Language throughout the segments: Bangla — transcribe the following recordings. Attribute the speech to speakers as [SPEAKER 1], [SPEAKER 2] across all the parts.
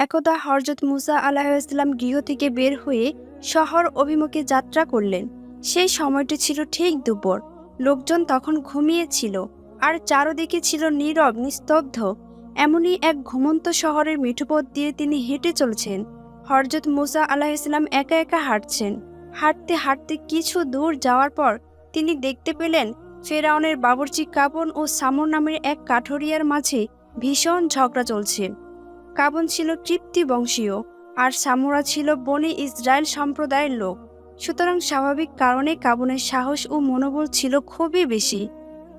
[SPEAKER 1] একদা হরজত মুসা আলাহিসাল্লাম গৃহ থেকে বের হয়ে শহর অভিমুখে যাত্রা করলেন। সেই সময়টি ছিল ঠিক দুপুর। লোকজন তখন ঘুমিয়েছিল আর চারদিকে ছিল নীরব, নিস্তব্ধ। এমনই এক ঘুমন্ত শহরের মিঠুপথ দিয়ে তিনি হেঁটে চলছেন। হরজত মুসা আলাহ ইসলাম একা একা হাঁটছেন। হাঁটতে হাঁটতে কিছু দূর যাওয়ার পর তিনি দেখতে পেলেন ফেরাউনের বাবরচি কাবন ও সামর নামের এক কাঠরিয়ার মাঝে ভীষণ ঝগড়া চলছে। কাবন ছিল তৃপ্তি বংশীয় আর সামোরা ছিল বনে ইসরায়েল সম্প্রদায়ের লোক। সুতরাং স্বাভাবিক কারণে কাবনের সাহস ও মনোবল ছিল খুবই বেশি।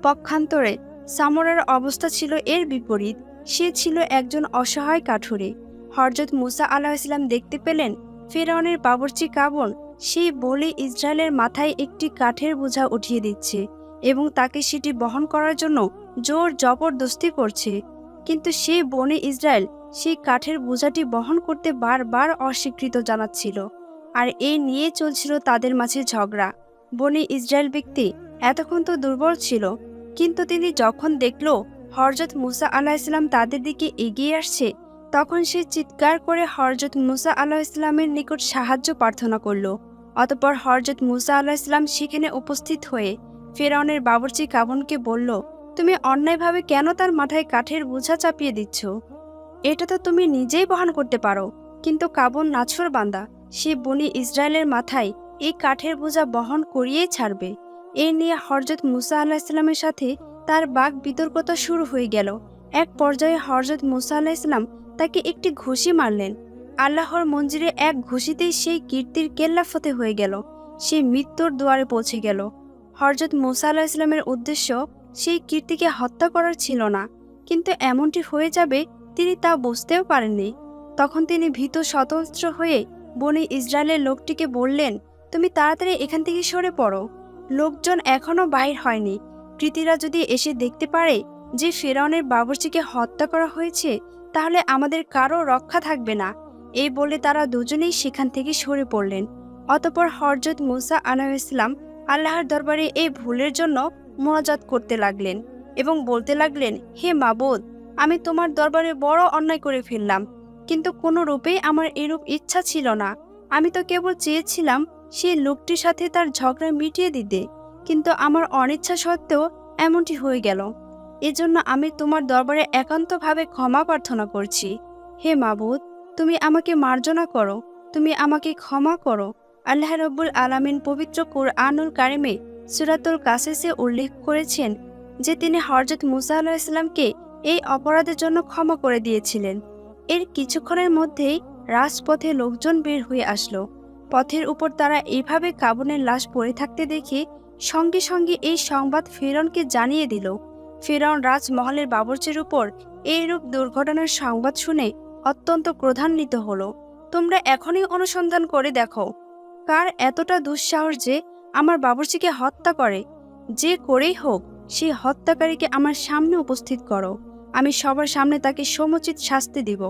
[SPEAKER 1] পক্ষান্তরে সামোরার অবস্থা ছিল এর বিপরীত। সে ছিল একজন অসহায় কাঠুরে। হরজত মুসা আলাহ ইসলাম দেখতে পেলেন ফেরাউনের বাবরচি কাবন সেই বলে ইসরায়েলের মাথায় একটি কাঠের বোঝা উঠিয়ে দিচ্ছে এবং তাকে সেটি বহন করার জন্য জোর জবরদস্তি করছে। কিন্তু সে বনে ইসরায়েল সেই কাঠের বোঝাটি বহন করতে বারবার অস্বীকৃত জানাচ্ছিল আর এই নিয়ে চলছিল তাদের মাঝে ঝগড়া। বনে ইসরায়েল ব্যক্তি এতক্ষণ তো দুর্বল ছিল, কিন্তু তিনি যখন দেখল হরজত মুসা আলাহ ইসলাম তাদের দিকে এগিয়ে আসছে, তখন সে চিৎকার করে হরজত মুসা আলাহ ইসলামের নিকট সাহায্য প্রার্থনা করল। অতপর হরজত মুসা আলাহ ইসলাম সেখানে উপস্থিত হয়ে ফেরাউনের বাবরচি কাবনকে বলল, তুমি অন্যায়ভাবে কেন তার মাথায় কাঠের বোঝা চাপিয়ে দিচ্ছ? এটা তো তুমি নিজেই বহন করতে পারো। কিন্তু কাবন নাছর বান্দা, সে বনি ইসরায়েলের মাথায় এই কাঠের বোঝা বহন করিয়েই ছাড়বে। এ নিয়ে হরজত মুসা আল্লাহ ইসলামের সাথে তার বাঘ বিতর্কতা শুরু হয়ে গেল। এক পর্যায়ে হরজত মুসা আল্লাহ ইসলাম তাকে একটি ঘুষি মারলেন। আল্লাহর মঞ্জিরে এক ঘুষিতেই সেই কীর্তির কেল্লা ফতে হয়ে গেল। সে মৃত্যুর দুয়ারে পৌঁছে গেল। হরজত মুসা আল্লাহ ইসলামের উদ্দেশ্য সেই কীর্তিকে হত্যা করার ছিল না। কিন্তু এমনটি হয়ে যাবে তিনি তা বুঝতেও পারেননি। তখন তিনি ভীত স্বতন্ত্র হয়ে বনে ইসরায়েলের লোকটিকে বললেন, তুমি তাড়াতাড়ি এখান থেকে সরে পড়ো। লোকজন এখনও বাইর হয়নি। কৃতিরা যদি এসে দেখতে পারে যে ফেরাউনের বাবরচিকে হত্যা করা হয়েছে, তাহলে আমাদের কারও রক্ষা থাকবে না। এই বলে তারা দুজনেই সেখান থেকে সরে পড়লেন। অতপর হরজত মুসা আলাহ ইসলাম আল্লাহর দরবারে এই ভুলের জন্য মোনাজাত করতে লাগলেন এবং বলতে লাগলেন, হে মাবুদ আমি তোমার দরবারে বড় অন্যায় করে ফেললাম, কিন্তু কোনো রূপেই আমার এরূপ ইচ্ছা ছিল না। আমি তো কেবল চেয়েছিলাম সেই লোকটির সাথে তার ঝগড়া মিটিয়ে দিতে, কিন্তু আমার অনিচ্ছা সত্ত্বেও এমনটি হয়ে গেল। এজন্য আমি তোমার দরবারে একান্তভাবে ক্ষমা প্রার্থনা করছি। হে মাবুদ, তুমি আমাকে মার্জনা করো, তুমি আমাকে ক্ষমা করো। আল্লাহ রব্বুল আলামিন পবিত্র কোরআনুল কারিমে সুরাতুল কাসেসে উল্লেখ করেছেন যে তিনি হরজত মুসা আল্লাহ ইসলামকে এই অপরাধের জন্য ক্ষমা করে দিয়েছিলেন। এর কিছুক্ষণের মধ্যেই রাজপথে লোকজন বের হয়ে আসলো। পথের উপর তারা এইভাবে কাবনের লাশ পড়ে থাকতে দেখে সঙ্গে সঙ্গে এই সংবাদ ফেরনকে জানিয়ে দিল। ফেরন রাজমহলের বাবরচির উপর এইরূপ দুর্ঘটনার সংবাদ শুনে অত্যন্ত ক্রধান্বিত হলো। তোমরা এখনই অনুসন্ধান করে দেখো। কার এতটা দুঃসাহস যে আমার বাবরচিকে হত্যা করে? যে করেই হোক সেই হত্যাকারীকে আমার সামনে উপস্থিত করো। আমি সবার সামনে তাকে সমুচিত শাস্তি দিব।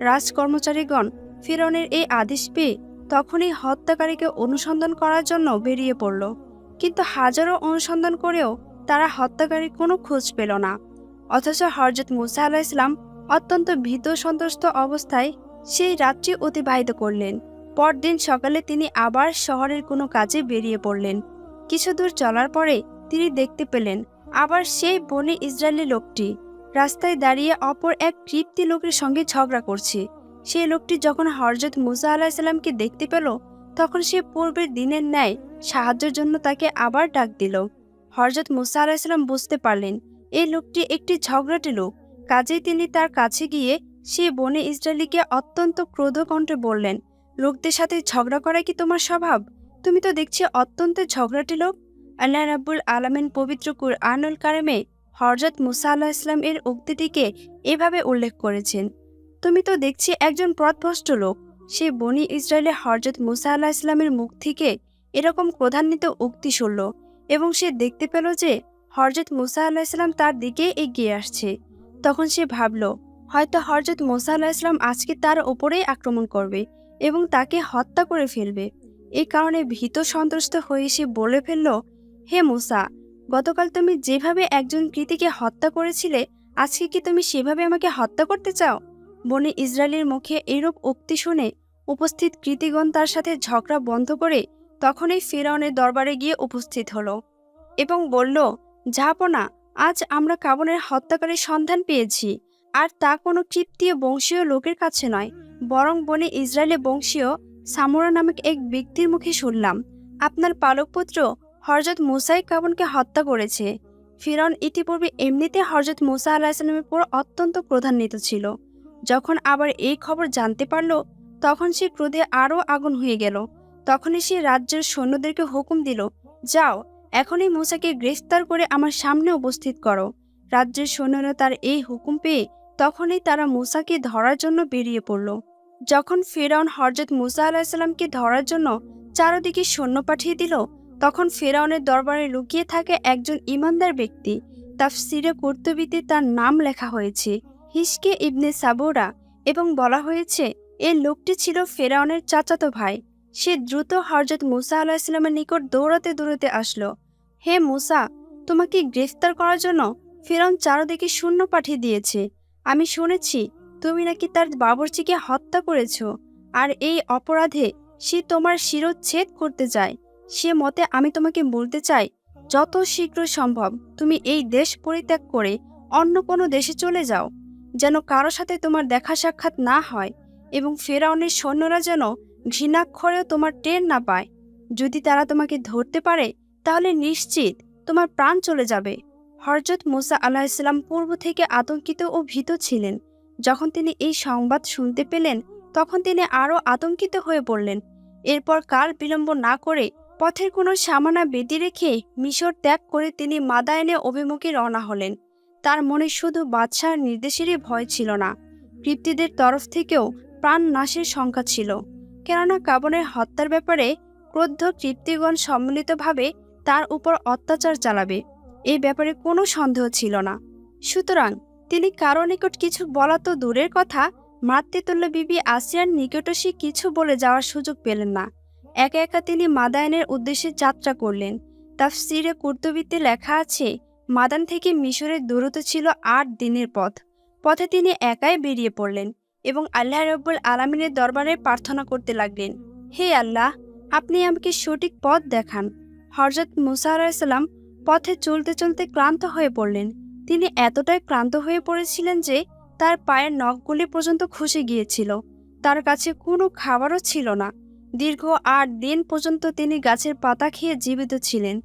[SPEAKER 1] রাজকর্মচারীগণ ফিরনের এই আদেশ পেয়ে তখনই হত্যাকারীকে অনুসন্ধান করার জন্য বেরিয়ে পড়ল। কিন্তু হাজারো অনুসন্ধান করেও তারা হত্যাকারীর কোনো খোঁজ পেল না। অথচ হরজত মুসা আলাহ ইসলাম অত্যন্ত ভীত সন্ত্রস্ত অবস্থায় সেই রাত্রি অতিবাহিত করলেন। পরদিন সকালে তিনি আবার শহরের কোনো কাজে বেরিয়ে পড়লেন। কিছু দূর চলার পরে তিনি দেখতে পেলেন আবার সেই বনে ইসরায়েলি লোকটি। রাস্তায় দাঁড়িয়ে অপর এক তৃপ্তি লোকের সঙ্গে ঝগড়া করছে। সেই লোকটি যখন হরজত মুসা আলাহিসাল্লামকে দেখতে পেল, তখন সে পূর্বের দিনের ন্যায় সাহায্যের জন্য তাকে আবার ডাক দিল। হরজত মুসা আলাহিসাল্লাম বুঝতে পারলেন, এই লোকটি একটি ঝগড়াটে লোক। কাজেই তিনি তার কাছে গিয়ে সে বনে ইসরায়েলিকে অত্যন্ত ক্রোধকণ্ঠে বললেন, লোকদের সাথে ঝগড়া করা কি তোমার স্বভাব? তুমি তো দেখছি অত্যন্ত ঝগড়াটে লোক। আল্লাহ রাব্বুল আলামিন পবিত্র কুরআনুল কারিমে হরজত মুসা আল্লাহ ইসলাম এর উক্তিটিকে এভাবে উল্লেখ করেছেন, তুমি তো দেখছি একজন পথভ্রষ্ট লোক। সে বনি ইসরায়েলে হরজত মুসা আল্লাহ ইসলামের মুখ থেকে এরকম ক্রধান্বিত উক্তি শুনল এবং সে দেখতে পেল যে হরজত মুসা আল্লাহ ইসলাম তার দিকে এগিয়ে আসছে। তখন সে ভাবল, হয়তো হরজত মুসা আল্লাহ ইসলাম আজকে তার ওপরেই আক্রমণ করবে এবং তাকে হত্যা করে ফেলবে। এই কারণে ভীত সন্ত্রস্ত হয়ে সে বলে ফেলল, হে মুসা গতকাল তুমি যেভাবে একজন কৃতিকে হত্যা করেছিলে, আজকে কি তুমি সেভাবে আমাকে হত্যা করতে চাও? বনে ইসরায়েলের মুখে এরূপ উক্তি শুনে উপস্থিত কৃতিগণ তার সাথে ঝগড়া বন্ধ করে তখনই ফেরাউনের দরবারে গিয়ে উপস্থিত হলো এবং বলল জাহাপনা আজ আমরা কাবনের হত্যাকারীর সন্ধান পেয়েছি, আর তা কোনো কৃত্তীয় বংশীয় লোকের কাছে নয়, বরং বনে ইসরায়েলে বংশীয় সামোরা নামক এক ব্যক্তির মুখে শুনলাম। আপনার পালক পুত্র হরজত মুসাই কাবনকে হত্যা করেছে। ফিরন ইতিপূর্বে এমনিতে হরজত মুসা আলাহিসাল্লামের উপর অত্যন্ত ক্রোধান্বিত ছিল। যখন আবার এই খবর জানতে পারল, তখন সে ক্রোধে আরও আগুন হয়ে গেল। তখনই সে রাজ্যের সৈন্যদেরকে হুকুম দিল, যাও, এখনই মুসাকে গ্রেফতার করে আমার সামনে উপস্থিত করো। রাজ্যের সৈন্যরা তার এই হুকুম পেয়ে তখনই তারা মুসাকে ধরার জন্য বেরিয়ে পড়ল। যখন ফেরাউন হরজত মুসা আলাহিসাল্লামকে ধরার জন্য চারদিকে সৈন্য পাঠিয়ে দিল তখন ফেরাউনের দরবারে লুকিয়ে থাকে একজন ইমানদার ব্যক্তি। তাফসিরে কর্তবীতে তার নাম লেখা হয়েছে, হিসকে ইবনে সাবোরা, এবং বলা হয়েছে এই লোকটি ছিল ফেরাউনের চাচাতো ভাই। সে দ্রুত হরজত মুসা আলাহিসাল্লামের নিকট দৌড়াতে দৌড়াতে আসলো। হে মুসা, তোমাকে গ্রেফতার করার জন্য ফেরাউন চারদিকে শূন্য পাঠিয়ে দিয়েছে। আমি শুনেছি, তুমি নাকি তার বাবরচিকে হত্যা করেছ, আর এই অপরাধে সে তোমার শিরোচ্ছেদ করতে চায়। সে মতে আমি তোমাকে বলতে চাই, যত শীঘ্র সম্ভব তুমি এই দেশ পরিত্যাগ করে অন্য কোনো দেশে চলে যাও, যেন কারও সাথে তোমার দেখা সাক্ষাৎ না হয় এবং ফেরাউনের সৈন্যরা যেন ঘৃণাক্ষরেও তোমার টের না পায়। যদি তারা তোমাকে ধরতে পারে, তাহলে নিশ্চিত তোমার প্রাণ চলে যাবে। হরজত মুসা ইসলাম পূর্ব থেকে আতঙ্কিত ও ভীত ছিলেন। যখন তিনি এই সংবাদ শুনতে পেলেন, তখন তিনি আরও আতঙ্কিত হয়ে পড়লেন। এরপর কাল বিলম্ব না করে পথের কোনো সামানা বেদি রেখে মিশর ত্যাগ করে তিনি মাদায়নে অভিমুখে রওনা হলেন। তার মনে শুধু বাদশার নির্দেশেরই ভয় ছিল না কৃপ্তিদের তরফ থেকেও প্রাণ নাশের শঙ্কা ছিল। কেননা কাবনের হত্যার ব্যাপারে ক্রোদ্ধ কৃপ্তিগণ সম্মিলিতভাবে তার উপর অত্যাচার চালাবে এই ব্যাপারে কোনো সন্দেহ ছিল না। সুতরাং তিনি কারও নিকট কিছু বলা তো দূরের কথা, মাতৃতুল্য বিবি আসিয়ার নিকটও সে কিছু বলে যাওয়ার সুযোগ পেলেন না। একা একা তিনি মাদায়নের উদ্দেশ্যে যাত্রা করলেন। তাফসিরে কুর্তবিতে লেখা আছে, মাদান থেকে মিশরের দূরত্ব ছিল আট দিনের পথ। পথে তিনি একাই বেরিয়ে পড়লেন এবং আল্লাহ রব্বুল আলমিনের দরবারে প্রার্থনা করতে লাগলেন, হে আল্লাহ, আপনি আমাকে সঠিক পথ দেখান। হরজত মুসা পথে চলতে চলতে ক্লান্ত হয়ে পড়লেন। তিনি এতটাই ক্লান্ত হয়ে পড়েছিলেন যে তার পায়ের নখগুলি পর্যন্ত খসে গিয়েছিল। তার কাছে কোনো খাবারও ছিল না। দীর্ঘ আট দিন পর্যন্ত তিনি গাছের পাতা খেয়ে জীবিত ছিলেন,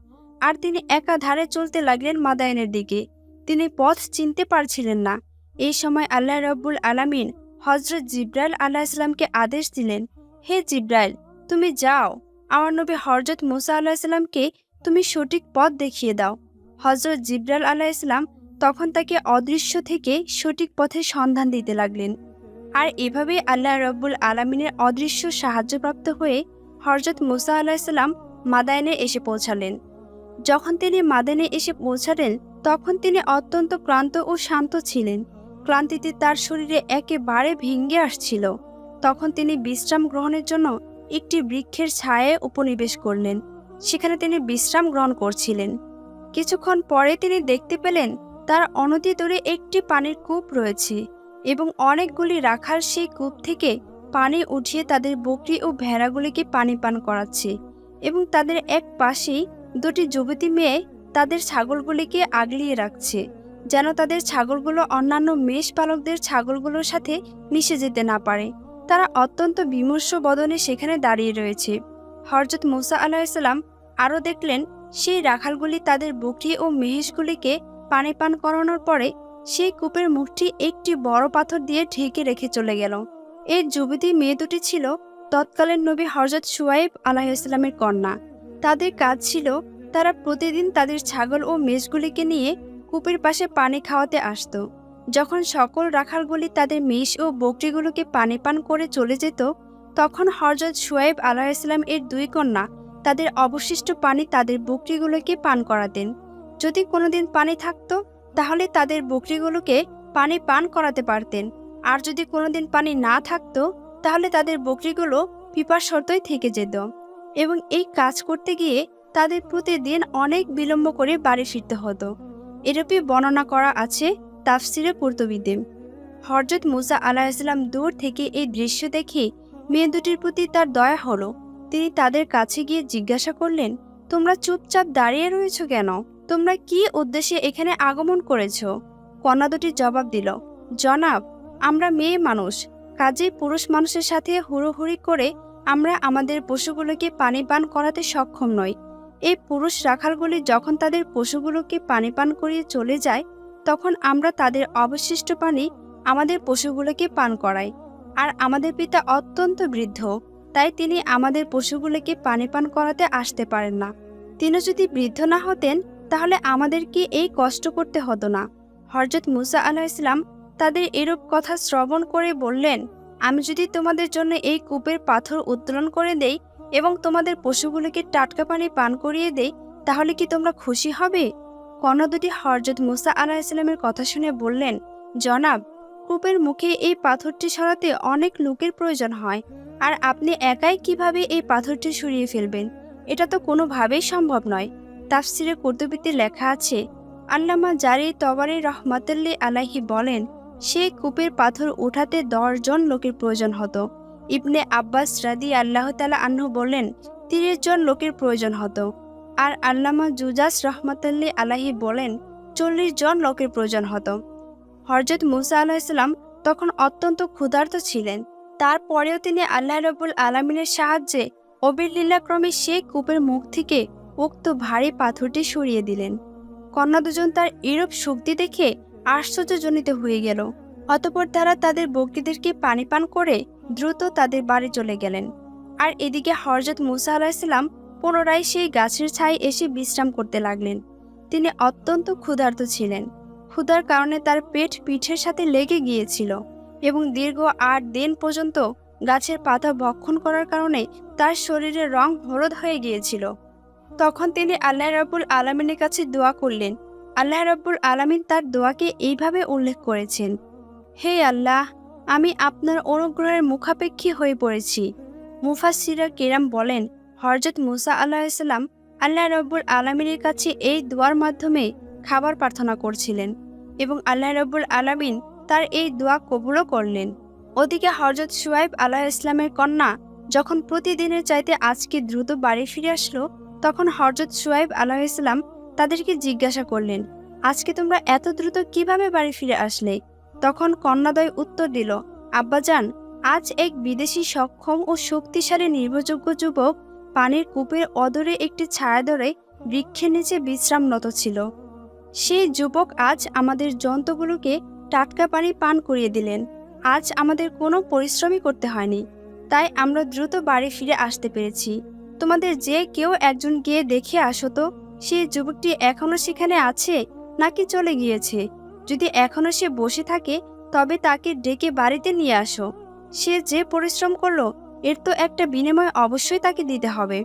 [SPEAKER 1] আর তিনি একা ধারে চলতে লাগলেন মাদায়নের দিকে। তিনি পথ চিনতে পারছিলেন না। এই সময় আল্লাহ রব্বুল আলামিন হজরত জিব্রাইল আল্লাহ ইসলামকে আদেশ দিলেন, হে জিব্রাইল, তুমি যাও। আমার নবী হরজত মুসা আল্লাহ ইসলামকে তুমি সঠিক পথ দেখিয়ে দাও। হজরত জিব্রাইল আল্লাহ ইসলাম তখন তাকে অদৃশ্য থেকে সঠিক পথে সন্ধান দিতে লাগলেন। আর এভাবেই আল্লাহ রব্বুল আলমিনের অদৃশ্য সাহায্যপ্রাপ্ত হয়ে হরজত মুসা আলাহিসাল্লাম মাদায়নে এসে পৌঁছালেন। যখন তিনি মাদানে এসে পৌঁছালেন, তখন তিনি অত্যন্ত ক্লান্ত ও শান্ত ছিলেন। ক্লান্তিতে তার শরীরে একেবারে ভেঙ্গে আসছিল। তখন তিনি বিশ্রাম গ্রহণের জন্য একটি বৃক্ষের ছায়ায় উপনিবেশ করলেন। সেখানে তিনি বিশ্রাম গ্রহণ করছিলেন। কিছুক্ষণ পরে তিনি দেখতে পেলেন, তার অনতি দূরে একটি পানির কূপ রয়েছে। এবং অনেকগুলি রাখাল সেই কূপ থেকে পানি উঠিয়ে তাদের বকরি ও ভেড়াগুলিকে পানি পান করাচ্ছে এবং তাদের এক পাশেই দুটি যুবতী মেয়ে তাদের ছাগলগুলিকে আগলিয়ে রাখছে, যেন তাদের ছাগলগুলো অন্যান্য মেষ পালকদের ছাগলগুলোর সাথে মিশে যেতে না পারে। তারা অত্যন্ত বিমর্ষ বদনে সেখানে দাঁড়িয়ে রয়েছে। হরজত মুসা আলাহিসাল্লাম আরও দেখলেন, সেই রাখালগুলি তাদের বকরি ও মেহেশগুলিকে পানি পান করানোর পরে সেই কূপের মুখটি একটি বড় পাথর দিয়ে ঢেকে রেখে চলে গেল। এই যুবতী মেয়ে দুটি ছিল তৎকালীন নবী হরজত সুয়াইব আলাহিসাল্লামের কন্যা। তাদের কাজ ছিল তারা প্রতিদিন তাদের ছাগল ও মেষগুলিকে নিয়ে কূপের পাশে পানি খাওয়াতে আসত। যখন সকল রাখালগুলি তাদের মেষ ও বকরিগুলোকে পানি পান করে চলে যেত, তখন হরজত সুয়াইব আলাহিসাল্লাম এর দুই কন্যা তাদের অবশিষ্ট পানি তাদের বকরিগুলোকে পান করাতেন। যদি কোনোদিন পানি থাকতো তাহলে তাদের বকরিগুলোকে পানি পান করাতে পারতেন। আর যদি কোনোদিন পানি না থাকতো, তাহলে তাদের বকরিগুলো পিপার পিপাসর্তই থেকে যেত। এবং এই কাজ করতে গিয়ে তাদের প্রতিদিন অনেক বিলম্ব করে বাড়ি ফিরতে হতো। এরূপই বর্ণনা করা আছে তাফসিরে কর্তবীতে হরজত মুসা ইসলাম দূর থেকে এই দৃশ্য দেখে মেয়ে দুটির প্রতি তার দয়া হলো। তিনি তাদের কাছে গিয়ে জিজ্ঞাসা করলেন, তোমরা চুপচাপ দাঁড়িয়ে রয়েছ কেন? তোমরা কি উদ্দেশ্যে এখানে আগমন করেছ? কন্যা দুটি জবাব দিল, জনাব, আমরা মেয়ে মানুষ, কাজেই পুরুষ মানুষের সাথে হুড়োহুড়ি করে আমরা আমাদের পশুগুলোকে পানি পান করাতে সক্ষম নই। এই পুরুষ রাখালগুলি যখন তাদের পশুগুলোকে পানি পান করিয়ে চলে যায়, তখন আমরা তাদের অবশিষ্ট পানি আমাদের পশুগুলোকে পান করাই। আর আমাদের পিতা অত্যন্ত বৃদ্ধ, তাই তিনি আমাদের পশুগুলোকে পানি পান করাতে আসতে পারেন না। তিনি যদি বৃদ্ধ না হতেন তাহলে আমাদেরকে এই কষ্ট করতে হতো না। হরজত মুসা আলাহ ইসলাম তাদের এরূপ কথা শ্রবণ করে বললেন, আমি যদি তোমাদের জন্য এই কূপের পাথর উত্তোলন করে দেই এবং তোমাদের পশুগুলোকে টাটকা পানি পান করিয়ে দেই, তাহলে কি তোমরা খুশি হবে? কর্ণ দুটি হরজত মুসা আলাহ ইসলামের কথা শুনে বললেন, জনাব, কূপের মুখে এই পাথরটি সরাতে অনেক লোকের প্রয়োজন হয়, আর আপনি একাই কীভাবে এই পাথরটি সরিয়ে ফেলবেন? এটা তো কোনোভাবেই সম্ভব নয়। তাফসিরে কর্তব্যতে লেখা আছে, আল্লামা জারি তবারি রহমাতুল্লি আলাহি বলেন সেই কূপের পাথর উঠাতে জন লোকের প্রয়োজন হতো। ইবনে আব্বাস রাদি আল্লাহ তালা আহ্ন বললেন তিরিশ জন লোকের প্রয়োজন হতো। আর আল্লামা জুজাস রহমতুল্লি আলাহি বলেন, চল্লিশ জন লোকের প্রয়োজন হতো। হরজত মুসা আলাহিসাল্লাম তখন অত্যন্ত ক্ষুধার্ত ছিলেন। তারপরেও তিনি আল্লাহ রবুল আলমিনের সাহায্যে অবিলীলাক্রমে সেই কূপের মুখ থেকে উক্ত ভারী পাথরটি সরিয়ে দিলেন। কন্যা দুজন তার এরূপ শক্তি দেখে আশ্চর্যজনিত হয়ে গেল। অতপর তারা তাদের বকরিদেরকে পানি পান করে দ্রুত তাদের বাড়ি চলে গেলেন। আর এদিকে হরজত মুসা আলাহিসাল্লাম পুনরায় সেই গাছের ছায় এসে বিশ্রাম করতে লাগলেন। তিনি অত্যন্ত ক্ষুধার্ত ছিলেন। ক্ষুধার কারণে তার পেট পিঠের সাথে লেগে গিয়েছিল এবং দীর্ঘ আট দিন পর্যন্ত গাছের পাতা ভক্ষণ করার কারণে তার শরীরের রং হলুদ হয়ে গিয়েছিল। তখন তিনি আল্লাহ রাব্বুল আলমিনের কাছে দোয়া করলেন। আল্লাহ রাব্বুল আলমিন তার দোয়াকে এইভাবে উল্লেখ করেছেন, হে আল্লাহ, আমি আপনার অনুগ্রহের মুখাপেক্ষী হয়ে পড়েছি। মুফাসিরা কেরাম বলেন হরজত মুসা আল্লাহিসাল্লাম আল্লাহ রব্বুল আলমিনের কাছে এই দোয়ার মাধ্যমে খাবার প্রার্থনা করছিলেন এবং আল্লাহ রব্বুল আলমিন তার এই দোয়া কবুলও করলেন। ওদিকে হরজত সুয়াইব আলাহ ইসলামের কন্যা যখন প্রতিদিনের চাইতে আজকে দ্রুত বাড়ি ফিরে আসলো তখন হরজত সুয়াইব আলাহ ইসলাম তাদেরকে জিজ্ঞাসা করলেন, আজকে তোমরা এত দ্রুত কীভাবে বাড়ি ফিরে আসলে? তখন কন্যাদয় উত্তর দিল আব্বাজান আজ এক বিদেশি সক্ষম ও শক্তিশালী নির্ভরযোগ্য যুবক পানির কূপের অদরে একটি ছায়া ধরে বৃক্ষের নিচে বিশ্রামরত ছিল। সেই যুবক আজ আমাদের জন্তুগুলোকে টাটকা পানি পান করিয়ে দিলেন। আজ আমাদের কোনো পরিশ্রমই করতে হয়নি। তাই আমরা দ্রুত বাড়ি ফিরে আসতে পেরেছি। তোমাদের যে কেউ একজন গিয়ে দেখে আসো তো সেই যুবকটি এখনও সেখানে আছে নাকি চলে গিয়েছে? যদি এখনও সে বসে থাকে, তবে তাকে ডেকে বাড়িতে নিয়ে আসো। সে যে পরিশ্রম করল, এর তো একটা বিনিময় অবশ্যই তাকে দিতে হবে।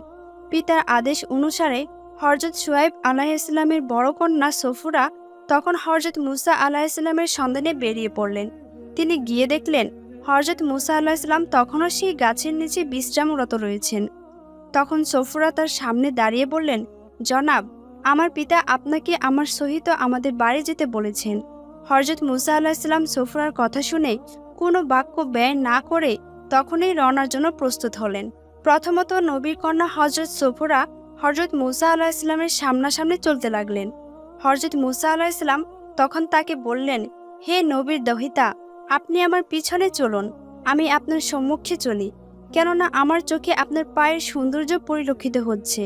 [SPEAKER 1] পিতার আদেশ অনুসারে হরজত সুয়াইব আলাহিসাল্লামের বড় কন্যা সফুরা তখন হরজত মুসা আলাহিসাল্লামের সন্ধানে বেরিয়ে পড়লেন। তিনি গিয়ে দেখলেন, হরজত মুসা আলাহিসাল্লাম তখনও সেই গাছের নিচে বিশ্রামরত রয়েছেন। তখন সফুরা তার সামনে দাঁড়িয়ে বললেন, জনাব, আমার পিতা আপনাকে আমার সহিত আমাদের বাড়ি যেতে বলেছেন। হরজত মুসা আলাহিসাল্লাম সফুরার কথা শুনে কোনো বাক্য ব্যয় না করে তখনই রওনার জন্য প্রস্তুত হলেন। প্রথমত নবীর কন্যা হজরত সফুরা হজরত মুসা আলাহ ইসলামের সামনাসামনি চলতে লাগলেন। হজরত মুসা আলাহ ইসলাম তখন তাকে বললেন, হে নবীর দহিতা, আপনি আমার পিছনে চলুন, আমি আপনার সম্মুখে চলি। কেননা আমার চোখে আপনার পায়ের সৌন্দর্য পরিলক্ষিত হচ্ছে,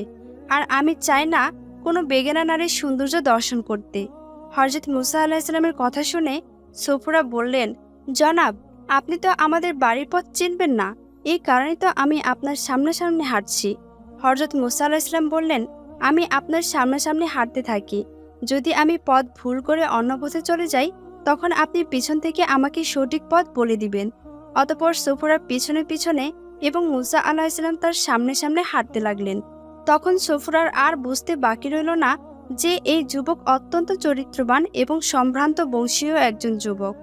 [SPEAKER 1] আর আমি চাই না কোনো বেগেনা নারীর সৌন্দর্য দর্শন করতে। হজরত মুসা আলাহ ইসলামের কথা শুনে সফুরা বললেন, জনাব, আপনি তো আমাদের বাড়ির পথ চিনবেন না। এই কারণে তো আমি আপনার সামনাসামনি হাঁটছি। হরজত মুসা আলাহ ইসলাম বললেন, আমি আপনার সামনাসামনি হাঁটতে থাকি। যদি আমি পথ ভুল করে অন্য পথে চলে যাই, তখন আপনি পিছন থেকে আমাকে সঠিক পথ বলে দিবেন। অতপর সফুরার পিছনে পিছনে এবং মুসা আলাহ ইসলাম তার সামনে সামনে হাঁটতে লাগলেন। তখন সফুরার আর বুঝতে বাকি রইল না যে এই যুবক অত্যন্ত চরিত্রবান এবং সম্ভ্রান্ত বংশীয় একজন যুবক।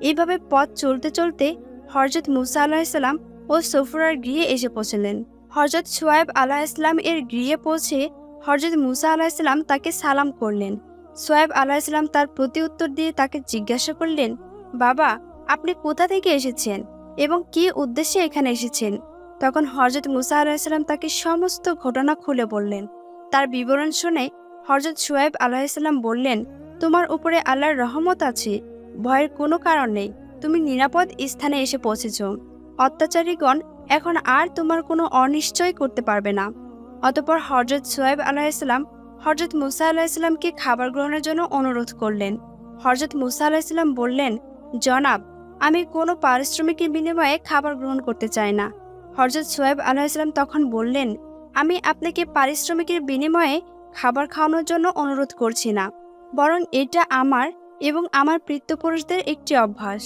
[SPEAKER 1] এইভাবে পথ চলতে চলতে হরজত মুসা আলাহিসাল্লাম ও সফুরার গৃহে এসে পৌঁছলেন। হরজত সোয়েব ইসলাম এর গৃহে পৌঁছে হরজত মুসা আলাহ ইসলাম তাকে সালাম করলেন। সোয়েব আলাহ ইসলাম তার প্রতি উত্তর দিয়ে তাকে জিজ্ঞাসা করলেন, বাবা, আপনি কোথা থেকে এসেছেন? এবং কি উদ্দেশ্যে এখানে এসেছেন? তখন হজরত মুসা আলাহিসাল্লাম তাকে সমস্ত ঘটনা খুলে বললেন। তার বিবরণ শুনে হজরত সোয়েব আলাহিসাল্লাম বললেন, তোমার উপরে আল্লাহর রহমত আছে। ভয়ের কোনো কারণ নেই। তুমি নিরাপদ স্থানে এসে পৌঁছেছ। অত্যাচারীগণ এখন আর তোমার কোনো অনিশ্চয় করতে পারবে না। অতপর হজরত সোয়েব আলাহিসাল্লাম হজরত মুসা আলাহিসাল্লামকে খাবার গ্রহণের জন্য অনুরোধ করলেন। হজরত মুসা আলাহিসাল্লাম বললেন, জনাব আমি কোনো পারিশ্রমিকের বিনিময়ে খাবার গ্রহণ করতে চাই না। হজরত সোয়েব আলাহিসাল্লাম তখন বললেন, আমি আপনাকে পারিশ্রমিকের বিনিময়ে খাবার খাওয়ানোর জন্য অনুরোধ করছি না। বরং এটা আমার এবং আমার পৃত্তপুরুষদের একটি অভ্যাস,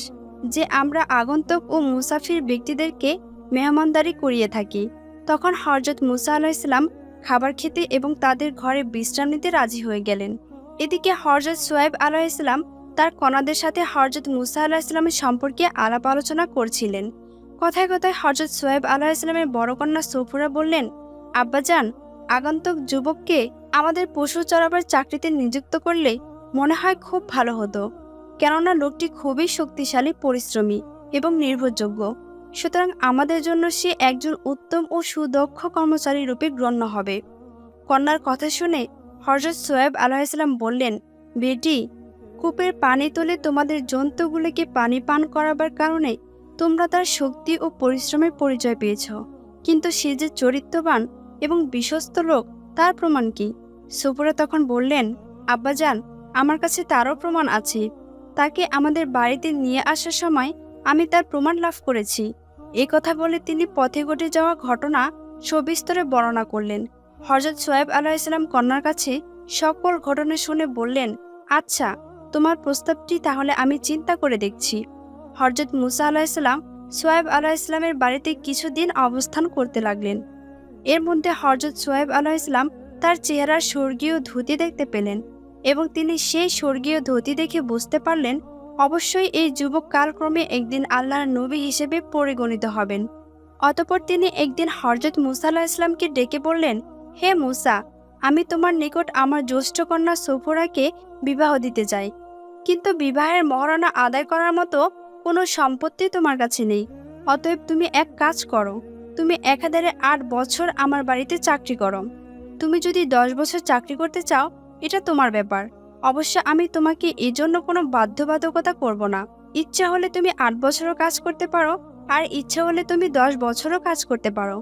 [SPEAKER 1] যে আমরা আগন্তুক ও মুসাফির ব্যক্তিদেরকে মেহমানদারি করিয়ে থাকি। তখন হরজত মুসা আলাহিসাল্লাম খাবার খেতে এবং তাদের ঘরে বিশ্রাম নিতে রাজি হয়ে গেলেন। এদিকে হরজত সোয়েব আলাহিসাল্লাম তার কণাদের সাথে হরজত মুসা আলাহিসাল্লামের সম্পর্কে আলাপ আলোচনা করছিলেন। কথায় কথায় হরজত সোয়েব আলাহিসাল্লামের বড় কন্যা সফুরা বললেন, আব্বাজান, আগন্তুক যুবককে আমাদের পশু চড়াবার চাকরিতে নিযুক্ত করলে মনে হয় খুব ভালো হতো। কেননা লোকটি খুবই শক্তিশালী, পরিশ্রমী এবং নির্ভরযোগ্য। সুতরাং আমাদের জন্য সে একজন উত্তম ও সুদক্ষ কর্মচারী রূপে গণ্য হবে। কন্যার কথা শুনে হরজত সোয়েব আলাহিসাল্লাম বললেন, বেটি কূপের পানি তুলে তোমাদের জন্তুগুলিকে পানি পান করাবার কারণে তোমরা তার শক্তি ও পরিশ্রমের পরিচয় পেয়েছ। কিন্তু সে যে চরিত্রবান এবং বিশ্বস্ত লোক, তার প্রমাণ কি? সুপুরা তখন বললেন, আব্বাজান, আমার কাছে তারও প্রমাণ আছে। তাকে আমাদের বাড়িতে নিয়ে আসার সময় আমি তার প্রমাণ লাভ করেছি। এ কথা বলে তিনি পথে ঘটে যাওয়া ঘটনা সবিস্তরে বর্ণনা করলেন। হজরত সোয়েব আলাহিসাল্লাম কন্যার কাছে সকল ঘটনা শুনে বললেন আচ্ছা তোমার প্রস্তাবটি তাহলে আমি চিন্তা করে দেখছি। হরজত মুসা আলাহিসাল্লাম সোয়েব আলাহিসাল্লামের বাড়িতে কিছুদিন অবস্থান করতে লাগলেন। এর মধ্যে হরজত সোয়েব আলাহিসাল্লাম তার চেহারার স্বর্গীয় ধুতি দেখতে পেলেন এবং তিনি সেই স্বর্গীয় ধুতি দেখে বুঝতে পারলেন, অবশ্যই এই যুবক কালক্রমে একদিন আল্লাহর নবী হিসেবে পরিগণিত হবেন। অতপর তিনি একদিন হরজত মুসা আল্লাহ ইসলামকে ডেকে বললেন, হে মুসা আমি তোমার নিকট আমার জ্যৈষ্ঠ কন্যা সফরাকে বিবাহ দিতে চাই। কিন্তু বিবাহের মহারণা আদায় করার মতো কোনো সম্পত্তি তোমার কাছে নেই। অতএব তুমি এক কাজ করো, তুমি একাধারে আট বছর আমার বাড়িতে চাকরি করো। তুমি যদি দশ বছর চাকরি করতে চাও, এটা তোমার ব্যাপার। অবশ্য আমি তোমাকে এই জন্য কোনো বাধ্যবাধকতা করব না। ইচ্ছা হলে তুমি আট বছরও কাজ করতে পারো, আর ইচ্ছা হলে তুমি দশ বছরও কাজ করতে পারো।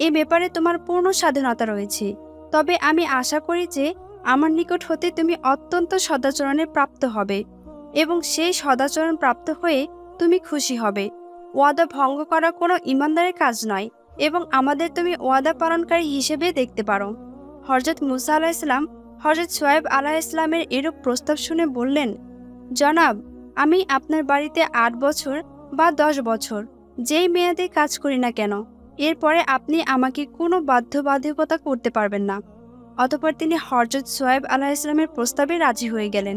[SPEAKER 1] এ ব্যাপারে তোমার পূর্ণ স্বাধীনতা রয়েছে। তবে আমি আশা করি যে আমার নিকট হতে তুমি অত্যন্ত সদাচরণে প্রাপ্ত হবে এবং সেই সদাচরণ প্রাপ্ত হয়ে তুমি খুশি হবে। ওয়াদা ভঙ্গ করা কোনো ইমানদারের কাজ নয় এবং আমাদের তুমি ওয়াদা পালনকারী হিসেবে দেখতে পারো। হরজত মুসা আলাহ ইসলাম হজরত সোয়েব আলাহ ইসলামের এরূপ প্রস্তাব শুনে বললেন, জনাব, আমি আপনার বাড়িতে আট বছর বা দশ বছর, যেই মেয়াদে কাজ করি না কেন? এরপরে আপনি আমাকে কোনো বাধ্যবাধকতা করতে পারবেন না। অতপর তিনি হরজত সোয়েব আলাহ ইসলামের প্রস্তাবে রাজি হয়ে গেলেন।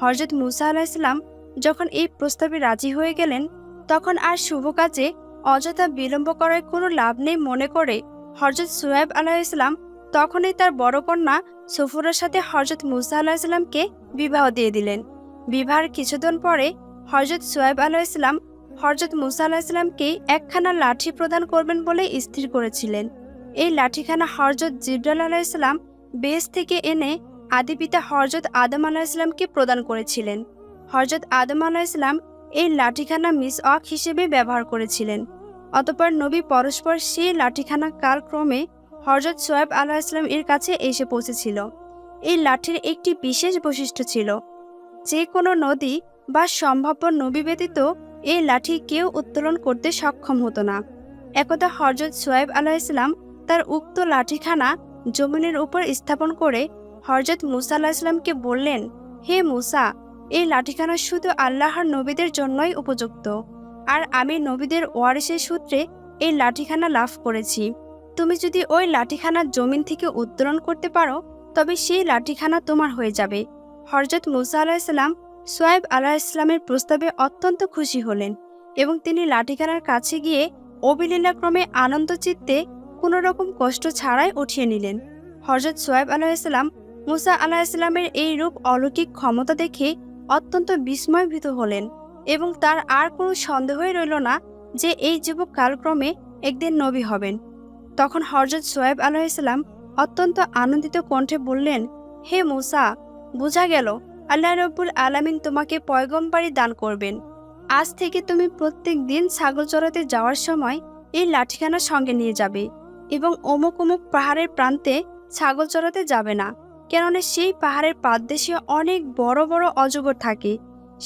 [SPEAKER 1] হরজত মুসা আলাহ ইসলাম যখন এই প্রস্তাবে রাজি হয়ে গেলেন, তখন আর শুভ কাজে অযথা বিলম্ব করার কোনো লাভ নেই মনে করে হরজত সোয়েব আলাহ ইসলাম তখনই তার বড় কন্যা সফুরের সাথে হরজত মুসা আলাহিসাল্লামকে বিবাহ দিয়ে দিলেন। বিবাহের কিছুদিন পরে হরজত সোয়েব আলাহিসাল্লাম হজরত মুসা আলাহিসাল্লামকে একখানা লাঠি প্রদান করবেন বলে স্থির করেছিলেন। এই লাঠিখানা হরজত জিব্রাল আলাহিসাল্লাম বেস থেকে এনে আদিপিতা হরজত আদম আলাহিসাল্লামকে প্রদান করেছিলেন। হরজত আদম আলাহিসাল্লাম এই লাঠিখানা মিস অক হিসেবে ব্যবহার করেছিলেন। অতপর নবী পরস্পর সেই লাঠিখানা কালক্রমে হরজত সোয়েব আলাহ ইসলাম এর কাছে এসে পৌঁছেছিল। এই লাঠির একটি বিশেষ বৈশিষ্ট্য ছিল, যে কোনো নদী বা সম্ভাব্য নবী ব্যতীত এই লাঠি কেউ উত্তোলন করতে সক্ষম হতো না। একদা হরজত সোয়েব আলাহ ইসলাম তার উক্ত লাঠিখানা জমিনের উপর স্থাপন করে হরজত মুসা আলাহ ইসলামকে বললেন, হে মুসা, এই লাঠিখানা শুধু আল্লাহর নবীদের জন্যই উপযুক্ত। আর আমি নবীদের ওয়ারিসের সূত্রে এই লাঠিখানা লাভ করেছি। তুমি যদি ওই লাঠিখানা জমিন থেকে উত্তোলন করতে পারো, তবে সেই লাঠিখানা তোমার হয়ে যাবে। হরজত মুসা আলাহিসাল্লাম সোয়েব আলাহ ইসলামের প্রস্তাবে অত্যন্ত খুশি হলেন এবং তিনি লাঠিখানার কাছে গিয়ে অবিলীলাক্রমে আনন্দ চিত্তে কোনো রকম কষ্ট ছাড়াই উঠিয়ে নিলেন। হরজত সোয়েব আলাহিসাল্লাম মুসা আলাহিসাল্লামের এই রূপ অলৌকিক ক্ষমতা দেখে অত্যন্ত বিস্ময়ভীত হলেন এবং তার আর কোনো সন্দেহই রইল না যে এই যুবক কালক্রমে একদিন নবী হবেন। তখন হরজত সোয়েব আলাইসাল্লাম অত্যন্ত আনন্দিত কণ্ঠে বললেন, হে মুসা, বোঝা গেল আল্লাহ রব্বুল আলামিন তোমাকে পয়গম্বারি দান করবেন। আজ থেকে তুমি প্রত্যেক দিন ছাগল চড়াতে যাওয়ার সময় এই লাঠিখানা সঙ্গে নিয়ে যাবে এবং অমুক অমুক পাহাড়ের প্রান্তে ছাগল চড়াতে যাবে না, কেননা সেই পাহাড়ের পাদদেশে অনেক বড় বড় অজগর থাকে।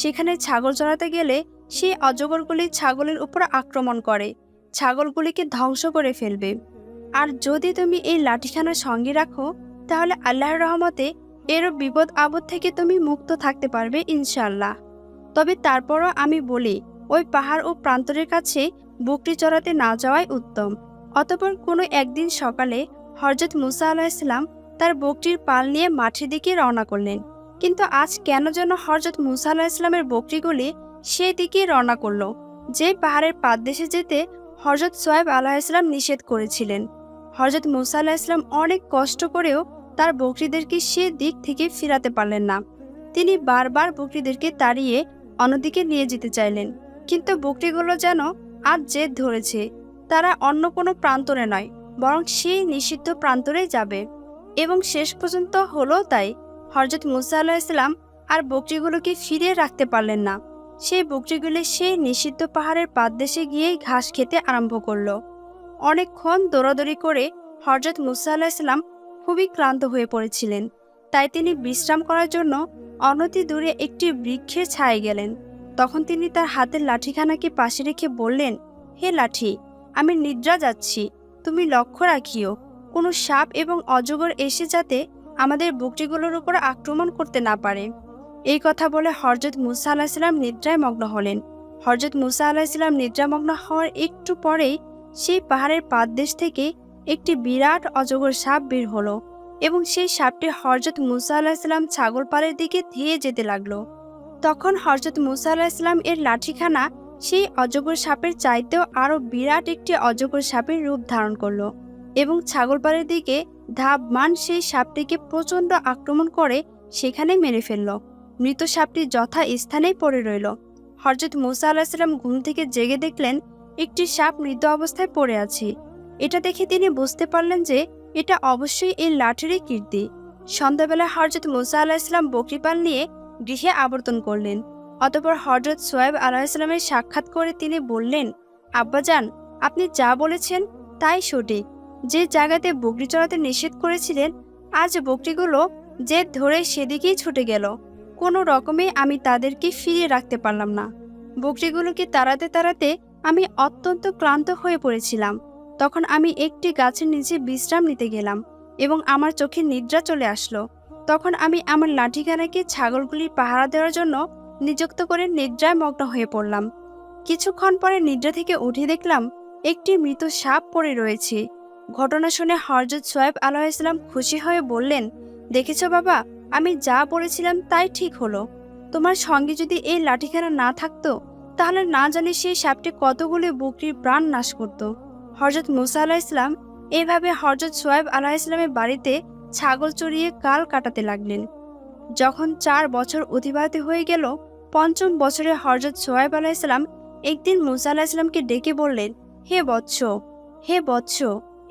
[SPEAKER 1] সেখানে ছাগল চড়াতে গেলে সেই অজগরগুলি ছাগলের উপর আক্রমণ করে, ছাগলগুলিকে ধ্বংস করে ফেলবে। আর যদি তুমি এই লাঠিখানা সঙ্গে রাখো, তাহলে আল্লাহর রহমতে এরও বিপদ আপদ থেকে তুমি মুক্ত থাকতে পারবে ইনশাল্লাহ তবে তারপরও আমি বলি, ওই পাহাড় ও প্রান্তরের কাছে বুকটি চড়াতে না যাওয়াই উত্তম। অতপর কোনো একদিন সকালে হরজত মুসা আলাহিসাল্লাম তার বকটির পাল নিয়ে মাঠের দিকে রওনা করলেন। কিন্তু আজ কেন যেন হরজত মুসা আলাহ ইসলামের বকরিগুলি সেই দিকেই রওনা করল, যে পাহাড়ের পাদদেশে যেতে হরজত সোয়েব আলাহ ইসলাম নিষেধ করেছিলেন। হরজত মুসা আলাহ ইসলাম অনেক কষ্ট করেও তার বকরিদেরকে সে দিক থেকে ফিরাতে পারলেন না। তিনি বারবার বকরিদেরকে তাড়িয়ে অন্যদিকে নিয়ে যেতে চাইলেন। কিন্তু বকরিগুলো যেন আর জেদ ধরেছে। তারা অন্য কোনো প্রান্তরে নয়, বরং সেই নিষিদ্ধ প্রান্তরেই যাবে। এবং শেষ পর্যন্ত হলো তাই। হরজত মুসা আল্লাহ ইসলাম আর বকরিগুলোকে ফিরিয়ে রাখতে পারলেন না। সেই বকরিগুলি সেই নিষিদ্ধ পাহাড়ের পাদদেশে গিয়েই ঘাস খেতে আরম্ভ করল। অনেকক্ষণ দৌড়াদৌড়ি করে হরজত মুসা আল্লাহ ইসলাম খুবই ক্লান্ত হয়ে পড়েছিলেন। তাই তিনি বিশ্রাম করার জন্য অনতি দূরে একটি বৃক্ষের ছায়ে গেলেন। তখন তিনি তার হাতের লাঠিখানাকে পাশে রেখে বললেন, হে লাঠি, আমি নিদ্রা যাচ্ছি। তুমি লক্ষ্য রাখিও, কোনো সাপ এবং অজগর এসে যাতে আমাদের বকরিগুলোর উপর আক্রমণ করতে না পারে এই কথা বলে হরজত মুসা আলাহিসাল্লাম নিদ্রায় মগ্ন হলেন। হরজত মুসা আলাহিসাল্লাম নিদ্রামগ্ন হওয়ার একটু পরেই সেই পাহাড়ের পাদদেশ থেকে একটি বিরাট অজগর সাপ বের হলো এবং সেই সাপটি হরজত মুসা আলাহিসাল্লাম ছাগল পালের দিকে ধেয়ে যেতে লাগল। তখন হরজত মুসা আলাহিসাল্লাম এর লাঠিখানা সেই অজগর সাপের চাইতেও আরও বিরাট একটি অজগর সাপের রূপ ধারণ করল এবং ছাগল ছাগলপাড়ের দিকে ধাবমান সেই সাপটিকে প্রচণ্ড আক্রমণ করে সেখানে মেরে ফেলল। মৃত সাপটি যথা স্থানেই পড়ে রইল। হরজত মুসা আলাহিসাল্লাম ঘুম থেকে জেগে দেখলেন, একটি সাপ মৃত অবস্থায় পড়ে আছে। এটা দেখে তিনি বুঝতে পারলেন যে এটা অবশ্যই এই লাঠিরই কীর্তি। সন্ধ্যাবেলা হরজত মুসা আলাহিসাল্লাম বকরিপাল নিয়ে গৃহে আবর্তন করলেন। অতপর হরজত সোয়েব আলাহিসাল্লামের সাক্ষাৎ করে তিনি বললেন, আব্বাজান, আপনি যা বলেছেন তাই সঠিক। যে জায়গাতে বকরি চড়াতে নিষেধ করেছিলেন, আজ বকরিগুলো যে ধরে সেদিকেই ছুটে গেল। কোনো রকমে আমি তাদেরকে ফিরিয়ে রাখতে পারলাম না। বকরিগুলোকে তাড়াতে তাড়াতে আমি অত্যন্ত ক্লান্ত হয়ে পড়েছিলাম। তখন আমি একটি গাছের নিচে বিশ্রাম নিতে গেলাম এবং আমার চোখে নিদ্রা চলে আসলো। তখন আমি আমার লাঠিখানাকে ছাগলগুলির পাহারা দেওয়ার জন্য নিযুক্ত করে নিদ্রায় মগ্ন হয়ে পড়লাম। কিছুক্ষণ পরে নিদ্রা থেকে উঠে দেখলাম একটি মৃত সাপ পড়ে রয়েছে। ঘটনা শুনে হরজত সোয়েব আলাহ ইসলাম খুশি হয়ে বললেন, দেখেছ বাবা, আমি যা বলেছিলাম তাই ঠিক হলো। তোমার সঙ্গে যদি এই লাঠিখানা না থাকতো, তাহলে না জানি সেই সাপটি কতগুলি বকরির প্রাণ নাশ করত। হরজত মুসা আলাহ ইসলাম এইভাবে হরজত সোয়েব আলাহ ইসলামের বাড়িতে ছাগল চড়িয়ে কাল কাটাতে লাগলেন যখন চার বছর অতিবাহিত হয়ে গেল, পঞ্চম বছরে হরজত সোয়েব আলাহ ইসলাম একদিন মুসা আলাহ ইসলামকে ডেকে বললেন, হে বৎস হে বৎস,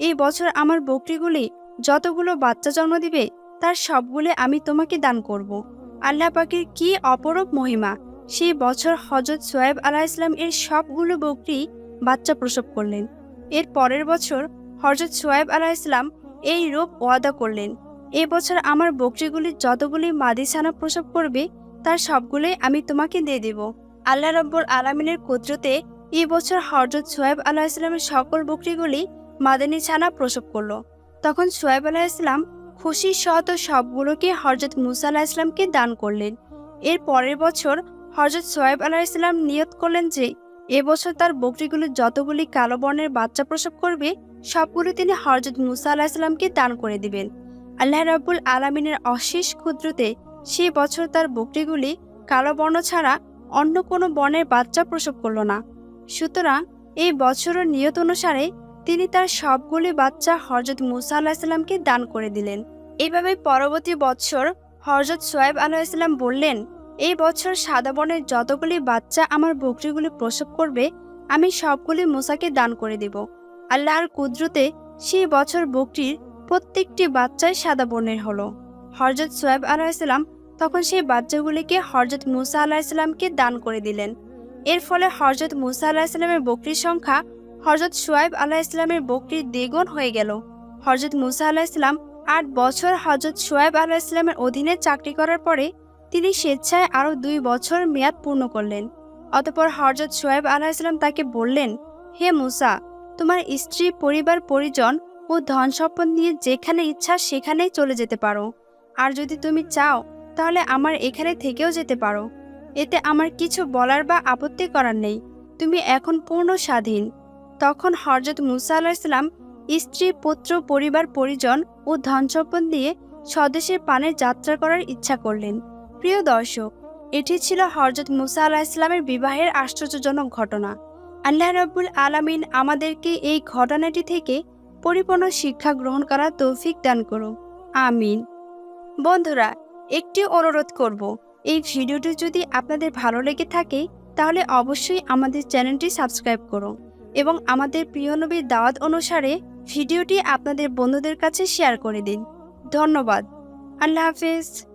[SPEAKER 1] এই বছর আমার বকরিগুলি যতগুলো বাচ্চা জন্ম দিবে, তার সবগুলি আমি তোমাকে দান করব। আল্লাহ পাকের কি অপরূপ মহিমা, সেই বছর হজরত সোয়েব আলাহ ইসলাম এর সবগুলো বকরি বাচ্চা প্রসব করলেন এর পরের বছর হজরত সোয়েব আলাহ ইসলাম এই রূপ ওয়াদা করলেন। এ বছর আমার বকরিগুলি যতগুলি মাদি ছানা প্রসব করবে, তার সবগুলোই আমি তোমাকে দিয়ে দেব। আল্লাহ রব্বর আলামিনের কুদরতে এই বছর হজরত সোয়েব আলাহ ইসলামের সকল বকরিগুলি মাদানী ছানা প্রসব করল। তখন সোয়েব আলাহ ইসলাম খুশি সহত সবগুলোকে হরজত মুসা আলাহ ইসলামকে দান করলেন। এর পরের বছর হরজত সোয়েব আলাহ ইসলাম নিয়ত করলেন যে এবছর তার বকরিগুলো যতগুলি কালো বর্ণের বাচ্চা প্রসব করবে, সবগুলো তিনি হরজত মুসা আলাহ ইসলামকে দান করে দিবেন। আল্লাহ রাবুল আলমিনের অশেষ ক্ষুদ্রতে সে বছর তার বকরিগুলি কালো বর্ণ ছাড়া অন্য কোনো বর্ণের বাচ্চা প্রসব করল না। সুতরাং এই বছরের নিয়ত অনুসারে তিনি তার সবগুলি বাচ্চা হরজত মুসা আলাহিসাল্লামকে দান করে দিলেন। এইভাবে পরবর্তী বৎসর হরজত সোয়েব আলাহিসাল্লাম বললেন এই বছর সাদা বনের যতগুলি বাচ্চা আমার বকরিগুলি প্রসব করবে, আমি সবগুলি মুসাকে দান করে দেব। আল্লাহর কুদরতে সেই বছর বকরির প্রত্যেকটি বাচ্চাই সাদা বর্ণের হলো। হরজত সোয়েব আলাহিসাল্লাম তখন সেই বাচ্চাগুলিকে হরজত মুসা আলাহিসাল্লামকে দান করে দিলেন। এর ফলে হরজত মুসা আলাহিসাল্লামের বকরির সংখ্যা হরজত সোয়েব আলাহিসাল্লামের বকরির দ্বিগুণ হয়ে গেল। হরজত মুসা আলাহিসাল্লাম আট বছর হজরত সোয়েব আলাহিসাল্লামের অধীনে চাকরি করার পরে তিনি স্বেচ্ছায় আরও দুই বছর মেয়াদ পূর্ণ করলেন। অতপর হরজত সোয়েব আলাহিসাল্লাম তাকে বললেন, হে মুসা, তোমার স্ত্রী, পরিবার, পরিজন ও ধন সম্পদ নিয়ে যেখানে ইচ্ছা সেখানেই চলে যেতে পারো। আর যদি তুমি চাও, তাহলে আমার এখানে থেকেও যেতে পারো। এতে আমার কিছু বলার বা আপত্তি করার নেই। তুমি এখন পূর্ণ স্বাধীন। তখন হরজত মুসা আলাহিসাল্লাম স্ত্রী, পুত্র, পরিবার, পরিজন ও ধন সম্পদ নিয়ে স্বদেশের পানে যাত্রা করার ইচ্ছা করলেন। প্রিয় দর্শক, এটি ছিল হরজত মুসা আলাহ ইসলামের বিবাহের আশ্চর্যজনক ঘটনা। আল্লাহ রাব্বুল আলামিন আমাদেরকে এই ঘটনাটি থেকে পরিপূর্ণ শিক্ষা গ্রহণ করার তৌফিক দান করুন। আমিন। বন্ধুরা, একটি অনুরোধ করব, এই ভিডিওটি যদি আপনাদের ভালো লেগে থাকে, তাহলে অবশ্যই আমাদের চ্যানেলটি সাবস্ক্রাইব করুন এবং আমাদের প্রিয় নবীর দাওয়াত অনুসারে ভিডিওটি আপনাদের বন্ধুদের কাছে শেয়ার করে দিন। ধন্যবাদ। আল্লাহ হাফিজ।